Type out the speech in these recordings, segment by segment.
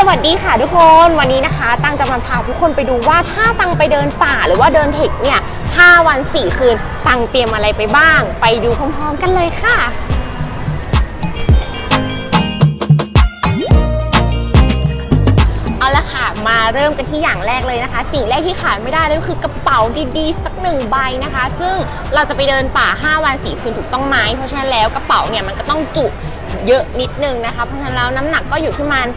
สวัสดีค่ะทุกคนวันนี้นะคะ ตังจะมาพาทุกคนไปดูว่าถ้าตังไปเดินป่าหรือว่าเดินเทคเนี่ย5วัน 4 คืน ตังเตรียมอะไรไปบ้าง ไปดูพร้อมๆกันเลยค่ะเอาละค่ะ มาเริ่มกันที่อย่างแรกเลยนะคะ สิ่งแรกที่ขาดไม่ได้เลยก็คือกระเป๋าดีๆ สักหนึ่งใบนะคะ ซึ่งเราจะไปเดินป่า 5 วัน 4 คืนถูกต้องไหมเพราะฉะนั้นแล้วกระเป๋าเนี่ยมันก็ต้องจุเยอะนิดนึงนะคะเพราะฉะนั้นแล้วน้ำหนักก็อยู่ที่มาณ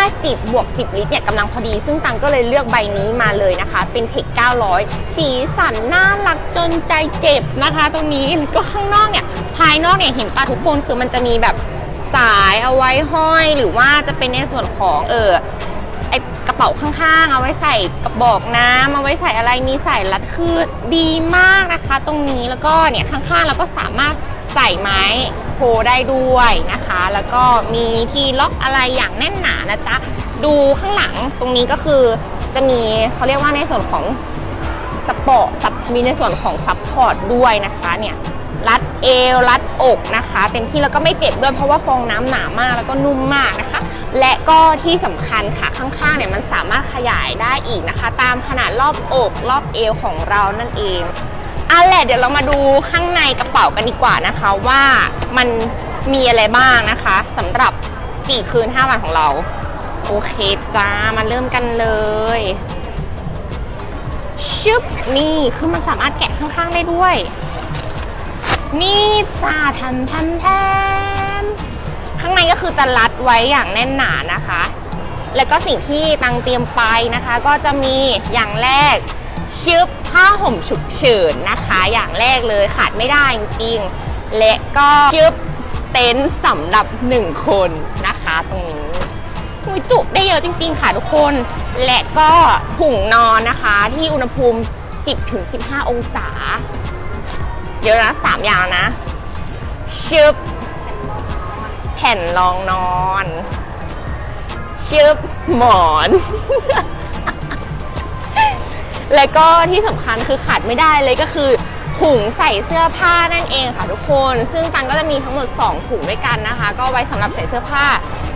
50 บวก 10 ลิตรเนี่ยกำลังพอดี ซึ่งตังก็เลยเลือกใบนี้มาเลยนะคะ เป็นเทค900 สีสันน่ารักจนใจเจ็บนะคะ ตรงนี้ก็ข้างนอกเนี่ยภายนอกเนี่ยเห็นปะทุกคนคือมันจะมีแบบสายเอาไว้ห้อย หรือว่าจะเป็นในส่วนของเออไอกระเป๋าข้างๆ เอาไว้ใส่กระบอกน้ำเอาไว้ใส่อะไรมีใสายรัดคือดีมากนะคะ ตรงนี้แล้วก็เนี่ยข้างๆเราก็สามารถใส่ไม้ พได้ด้วยนะคะ แล้วก็มีที่ล็อกอะไรอย่างแน่นหนานะจ๊ะ ดูข้างหลังตรงนี้ก็คือจะมีเขาเรียกว่าในส่วนของสปอร์ตมีในส่วนของซับพอร์ตด้วยนะคะเนี่ยรัดเอวรัดอกนะคะ เต็มที่แล้วก็ไม่เจ็บด้วยเพราะว่าฟองน้ำหนามากแล้วก็นุ่มมากนะคะ และก็ที่สำคัญค่ะข้างๆเนี่ยมันสามารถขยายได้อีกนะคะ ตามขนาดรอบอกรอบเอวของเรานั่นเอง อันแหละเดี๋ยวเรามาดูข้างในกระเป๋ากันดีกว่านะคะ ว่ามันมีอะไรบ้างนะคะสำหรับ 4 คืน 5 วันของเรา โอเคจ้ามาเริ่มกันเลยชึบนี่คือมันสามารถแกะข้างๆได้ด้วย นี่จ้าทันทันแทนข้างในก็คือจะรัดไว้อย่างแน่นหนานะคะ แล้วก็สิ่งที่ตังเตรียมไปนะคะ ก็จะมีอย่างแรก ชึบผ้าห่มฉุกเฉินนะคะ อย่างแรกเลยขาดไม่ได้จริงๆและก็ชึบเต็นท์สำหรับหนึ่งคนนะคะตรงนี้อุยจุได้เยอะจริง ๆ ค่ะทุกคน และก็ถุงนอนนะคะที่อุณหภูมิ 10-15 องศา เดี๋ยวนะสามอย่างนะชึบแผ่นรองนอนชืบหมอน และก็ที่สำคัญคือขาดไม่ได้เลยก็คือ ถุงใส่เสื้อผ้านั่นเองค่ะทุกคน ซึ่งตังก็จะมีทั้งหมด 2 ถุงด้วยกันนะคะ ก็ไว้สำหรับใส่เสื้อผ้า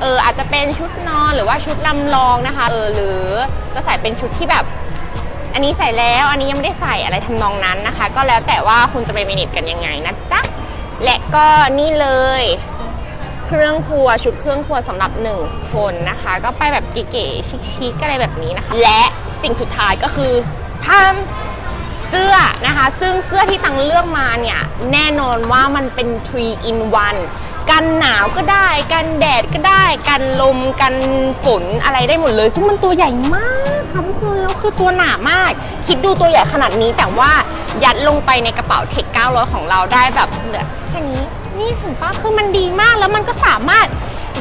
เอออาจจะเป็นชุดนอนหรือว่าชุดลำลองนะคะเออหรือจะใส่เป็นชุดที่แบบ อันนี้ใส่แล้วอันนี้ยังไม่ได้ใส่อะไรทำนองนั้นนะคะ ก็แล้วแต่ว่าคุณจะไปมเนจกันยังไงนะจ๊ะและก็นี่เลยเครื่องครัวชุดเครื่องครัวสำหรับหนึ่งคนนะคะ ก็ไปแบบเก๋ๆชิคๆอะไรแบบนี้นะคะ และสิ่งสุดท้ายก็คือ ผ้าเสื้อนะคะ ซึ่งเสื้อที่ตังเลือกมาเนี่ย แน่นอนว่ามันเป็น 3 in 1 กันหนาวก็ได้ กันแดดก็ได้ กันลม กันฝนอะไรได้หมดเลย ซึ่งมันตัวใหญ่มากค่ะทุกคนแล้วคือตัวหนามาก คิดดูตัวใหญ่ขนาดนี้แต่ว่ายัดลงไปในกระเป๋าเทค900 ของเราได้แบบเหลือแค่นี้นี่ถึงป้าคือมันดีมากแล้วมันก็สามารถ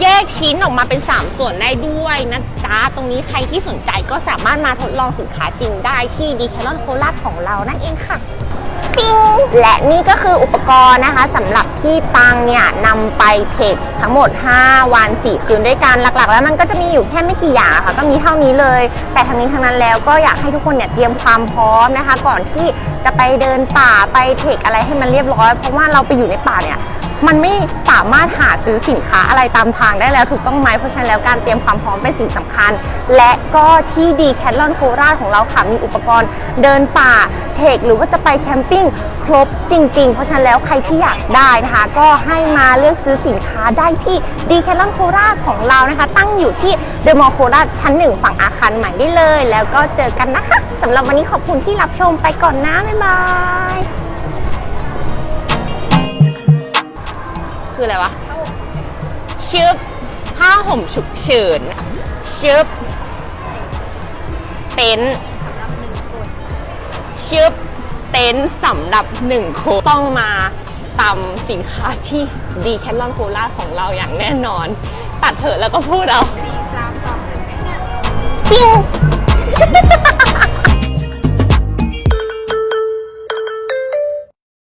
แยกชิ้นออกมาเป็น 3 ส่วนได้ด้วยนะจ๊ะตรงนี้ใครที่สนใจก็สามารถมาทดลองสินค้าจริงได้ที่ดีแคลอนโคราชของเรานั่นเองค่ะปิ้งและนี่ก็คืออุปกรณ์นะคะสำหรับที่ตังเนี่ยนำไปเทคทั้งหมด 5 วัน 4 คืนด้วยกันหลักๆ แล้วมันก็จะมีอยู่แค่ไม่กี่อย่างค่ะ ก็มีเท่านี้เลย แต่ทั้งนี้ทั้งนั้นแล้วก็อยากให้ทุกคนเนี่ยเตรียมความพร้อมนะคะ ก่อนที่จะไปเดินป่าไปเทคอะไรให้มันเรียบร้อย เพราะว่าเราไปอยู่ในป่าเนี่ย มันไม่สามารถหาซื้อสินค้าอะไรตามทางได้แล้วถูกต้องไหมเพราะฉะนั้นแล้วการเตรียมความพร้อมเป็นสิ่งสำคัญ และก็ที่ดีแคทลอนโคราชของเราค่ะมีอุปกรณ์เดินป่าเทคหรือว่าจะไปแคมปิ้งครบจริง ๆ เพราะฉะนั้นแล้วใครที่อยากได้นะคะ ก็ให้มาเลือกซื้อสินค้าได้ที่ดีแคทลอนโคราชของเรานะคะ ตั้งอยู่ที่เดอะมอลล์โคราชชั้นหนึ่งฝั่งอาคารใหม่ได้เลย แล้วก็เจอกันนะคะสำหรับวันนี้ขอบคุณที่รับชมไปก่อนนะบ๊ายบาย คืออะไรวะชึบผ้าห่มฉุกเฉินชึบเต็นท์ชึบเต็นท์สำหรับหนึ่งคนต้องมาตำสินค้าที่ดีแคทลอนโคราชของเราอย่างแน่นอน ตัดเถอะแล้วก็พูดเอาสี่สามสองหนึ่งแอคชั่นปิ้ง